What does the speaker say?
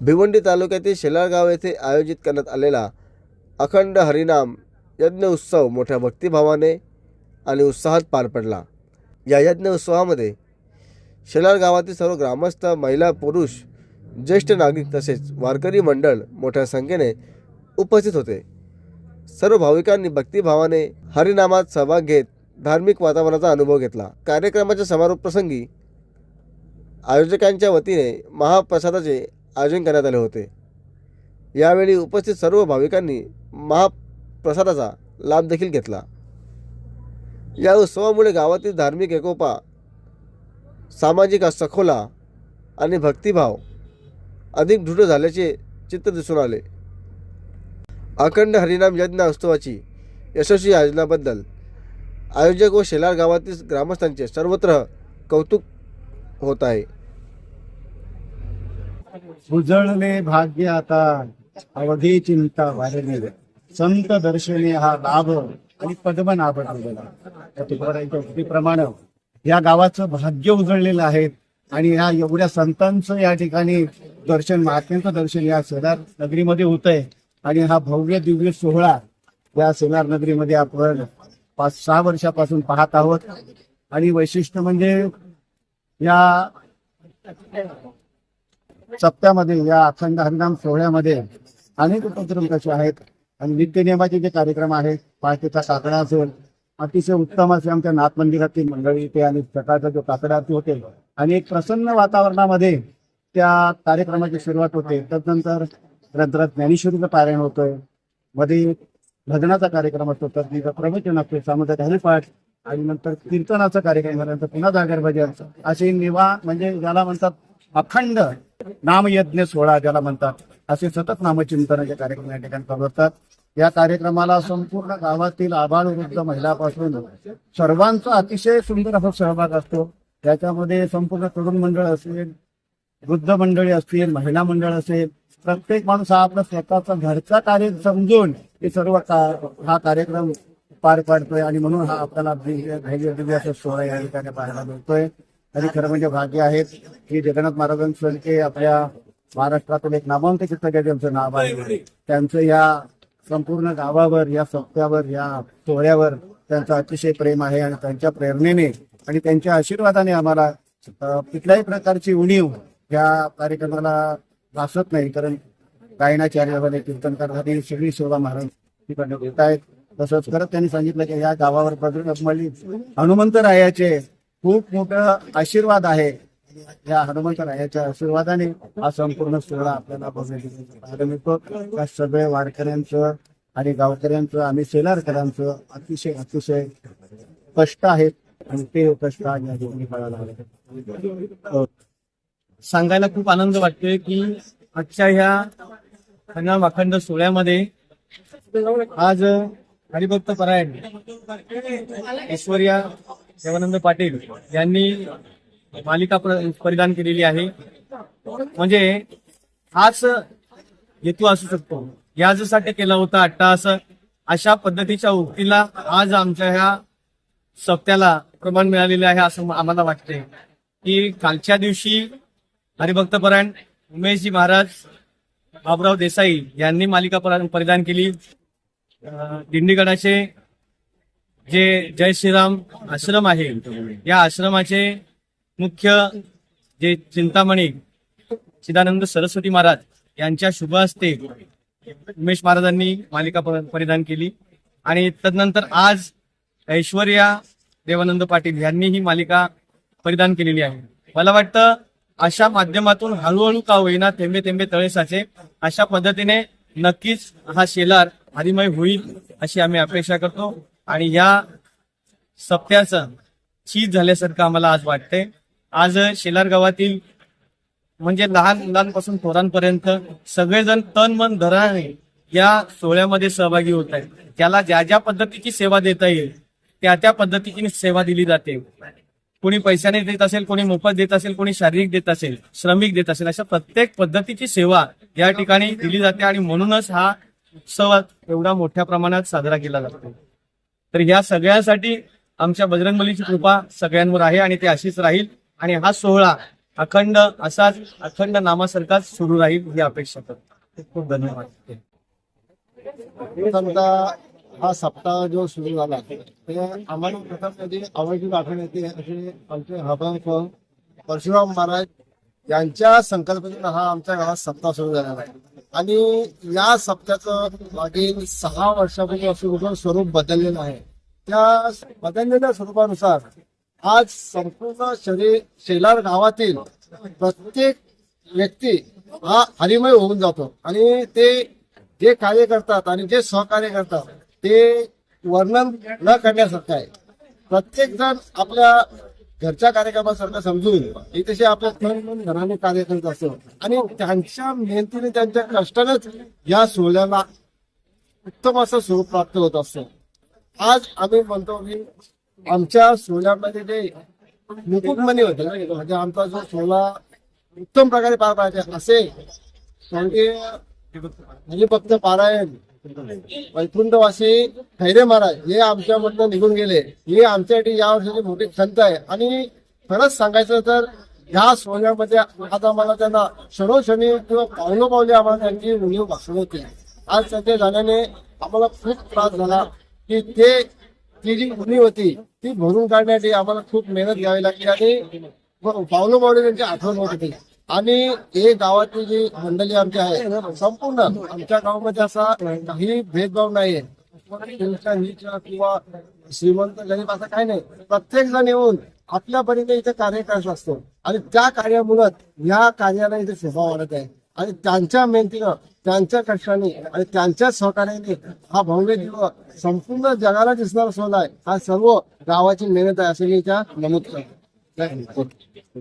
भिवंडी तालुक्यातील शेलार गाव येथे आयोजित करण्यात आलेला अखंड हरिनाम यज्ञ उत्सव मोठ्या भक्तिभावाने आणि उत्साहात पार पडला. या यज्ञ उत्सवामध्ये शेलार गावातील सर्व ग्रामस्थ महिला पुरुष ज्येष्ठ नागरिक तसेच वारकरी मंडळ मोठ्या संख्येने उपस्थित होते. सर्व भाविकांनी भक्तिभावाने हरिनामात सहभाग घेत धार्मिक वातावरणाचा अनुभव घेतला. कार्यक्रमाच्या समारोप प्रसंगी आयोजकांच्या वतीने महाप्रसादाचे आयोजन करण्यात आले होते. यावेळी उपस्थित सर्व भाविकांनी महाप्रसादाचा लाभ देखील घेतला. या उत्सवामुळे गावातील धार्मिक एकोपा सामाजिक सखोला आणि भक्तिभाव अधिक दृढ झाल्याचे चित्र दिसून आले. अखंड हरिनाम यज्ञ उत्सवाची यशस्वी आयोजनाबद्दल आयोजक व शेलार गावातील ग्रामस्थांचे सर्वत्र कौतुक होत आहे. उजळले भाग्य आता अवधी चिंता वारणे संत दर्शने हा लाभ आणि पद्मनाभ त्या उक्तीप्रमाणे या गावाचं भाग्य उजळलेलं आहे आणि या एवढ्या संतांचं या ठिकाणी दर्शन महात्म्यांचं दर्शन या सेनार नगरीमध्ये होत आहे आणि हा भव्य दिव्य सोहळा या सेनार नगरीमध्ये आपण पाच सहा वर्षापासून पाहत आहोत. आणि वैशिष्ट्य म्हणजे या सप्त्यामध्ये या अखंड हरिनाम सोहळ्यामध्ये अनेक उपक्रम कसे आहेत. आणि नित्यनियमाचे जे कार्यक्रम आहेत पाठीचा काकडा असेल अतिशय उत्तम असे आमच्या नाथ मंदिरातील मंडळी इथे आणि सकाळचा जो काकडा होते. आणि एक प्रसन्न वातावरणामध्ये त्या कार्यक्रमाची सुरुवात होते. त्यानंतर ग्रंथात ज्ञानेश्वरीचं पारायण होतंयमध्ये भजनाचा कार्यक्रम असतो. तर तिथं प्रवचन असतो. सामुदायिक हरिपाठ आणि नंतर कीर्तनाचा कार्यक्रम झाल्यानंतर पुन्हा जागर भजन असे निवा म्हणजे ज्याला म्हणतात अखंड नामयज्ञ सोहळा ज्याला म्हणतात असे सतत नामचिंतनाचे कार्यक्रम या ठिकाणी चालू असतात या कार्यक्रमाला संपूर्ण गावातील आबाळ वृद्ध महिलापासून सर्वांचा अतिशय सुंदर असा सहभाग असतो. त्याच्यामध्ये संपूर्ण तरुण मंडळ असेल वृद्ध मंडळी असतील महिला मंडळ असेल प्रत्येक माणूस हा आपला स्वतःचा घरचा कार्य समजून हे सर्व हा कार्यक्रम पार पाडतोय आणि म्हणून हा आपल्याला धैर्य दिव्य सोहळा या ठिकाणी पाहायला मिळतोय. आणि खरं म्हणजे भाग्य आहेत की जगन्नाथ महाराजांसारखे आपल्या महाराष्ट्रातील एक नामांत चित्रकार त्यांचं नाव आहे त्यांचं या संपूर्ण गावावर या सप्त्यावर या सोहळ्यावर त्यांचं अतिशय प्रेम आहे आणि त्यांच्या प्रेरणेने आणि त्यांच्या आशीर्वादाने आम्हाला कुठल्याही प्रकारची उणीव या कार्यक्रमाला भासत नाही. कारण गायनाचार्य झाले कीर्तनकार झाले सगळी महाराज तिकडनं घेत आहेत तसंच करत त्यांनी सांगितलं की या गावावर प्रदर्शन हनुमंत रायाचे खूप मोठं आशीर्वाद आहे. या हनुमंतरायाच्या आशीर्वादाने हा संपूर्ण सोहळा आपल्याला बघण्यासाठी मिळतो. त्या सगळे वारकऱ्यांचं आणि गावकऱ्यांचं आणि सेलारकरांचं अतिशय अतिशय कष्ट आहेत आणि ते कष्ट आज या ठिकाणी कळायला हो. सांगायला खूप आनंद वाटतोय की आजच्या ह्या हंगाम अखंड सोहळ्यामध्ये आज हरिभक्त परायण ऐश्वर्या देवानंद पाटील यांनी मालिका परिधान केलेली आहे. म्हणजे हाच हेतू असू शकतो. याजसाठी केला होता अट्टास अशा पद्धतीच्या उक्तीला आज आमच्या ह्या सप्त्याला प्रमाण मिळालेले आहे असं आम्हाला वाटते की कालच्या दिवशी हरिभक्तपरायण उमेशजी महाराज बाबराव देसाई यांनी मालिका परिधान केली. दिंडीगडाचे जे जय श्रीराम आश्रम आहे या आश्रमाचे मुख्य जे चिंतामणी चिदानंद सरस्वती महाराज यांच्या शुभ हस्ते उमेश महाराजांनी मालिका परिधान केली. आणि तदनंतर आज ऐश्वर्या देवानंद पाटील यांनी ही मालिका परिधान केलेली आहे. मला वाटतं अशा माध्यमातून हळूहळू का होईना थेंबे थेंबे तळे साचे. अशा पद्धतीने नक्कीच हा शेलार हरिमय होईल अशी आम्ही अपेक्षा करतो. आणि या सप्त्याचं चीज झाल्यासारखं आम्हाला आज वाटतंय. आज शेलार गावातील म्हणजे लहान मुलांपासून थोरांपर्यंत सगळेजण तन मन धराने या सोहळ्यामध्ये सहभागी होत आहेत. त्याला ज्या ज्या पद्धतीची सेवा देता येईल त्या त्या पद्धतीची सेवा दिली जाते. कोणी पैशाने देत असेल कोणी मोफत देत असेल कोणी शारीरिक देत असेल श्रमिक देत असेल अशा प्रत्येक पद्धतीची सेवा या ठिकाणी दिली जाते आणि म्हणूनच हा उत्सव एवढा मोठ्या प्रमाणात साजरा केला जातो. तर या सगळ्यासाठी आमच्या बजरंगबलीची कृपा सगळ्यांवर आहे आणि ते अशीच राहील. आणि हा सोहळा अखंड असाच अखंड नामासारखाच सुरू राहील ही अपेक्षा करतो. खूप धन्यवाद. हा सप्ताह जो सुरू झाला ते आम्हाला प्रथम कधी आवडली आठवण येते असे आमचे हबंक परशुराम महाराज यांच्या संकल्पनेनं हा आमच्या गावात सप्ताह सुरू झाला आहे. आणि या सप्त्याचं मागील सहा वर्षापूर्वी असं स्वरूप बदललेलं आहे. त्या बदललेल्या स्वरूपानुसार आज संपूर्ण शरीर शेलार गावातील प्रत्येक व्यक्ती हा हरिमय होऊन जातो. आणि ते जे कार्य करतात आणि जे सहकार्य करतात ते वर्णन न करण्यासारखं आहे. प्रत्येक जण आपल्या घरच्या कार्यक्रमासारखं समजून इथे आपल्या तन मन घराने कार्य करत असतो. आणि त्यांच्या मेहनतीने त्यांच्या कष्टानेच या सोहळ्याला उत्तम असं स्वरूप प्राप्त होत असतो. आज आम्ही म्हणतो की आमच्या सोहळ्यामध्ये जे मुकुटमणी होते म्हणजे आमचा जो सोहळा उत्तम प्रकारे पार पाहिजे असे म्हणजे म्हणजे फक्त पारायण वैकुंठवासी खैरे महाराज हे आमच्यामधनं निघून गेले. हे आमच्यासाठी या वर्षाचे मोठी संत आहे. आणि खरंच सांगायचं तर ह्या सोहळ्यामध्ये आज आम्हाला त्यांना क्षणोक्षणी किंवा पावलो पावले आम्हाला त्यांची उणीव भासली होती. आज त्यांच्या जाण्याने आम्हाला खूप त्रास झाला की ते ती जी उणीव होती ती भरून काढण्यासाठी आम्हाला खूप मेहनत घ्यावी लागली आणि पावलो पावले त्यांची आठवण होत होती. आणि हे गावातली जी मंडळी आमची आहे संपूर्ण आमच्या गावामध्ये असा काही भेदभाव नाहीये. किंवा श्रीमंत गरीब असं काही नाही. प्रत्येक जण येऊन आपल्या परीने इथे कार्य करत असतो. आणि त्या कार्यामुळे या कार्याला इथे शोभा वाढत आहे. आणि त्यांच्या मेहनतीनं त्यांच्या कष्टाने आणि त्यांच्या सहकार्याने हा भव्य दिवस संपूर्ण जगाला दिसणारा सोहळा आहे. हा सर्व गावाची मेहनत आहे. असं मी त्या नमूद करतो.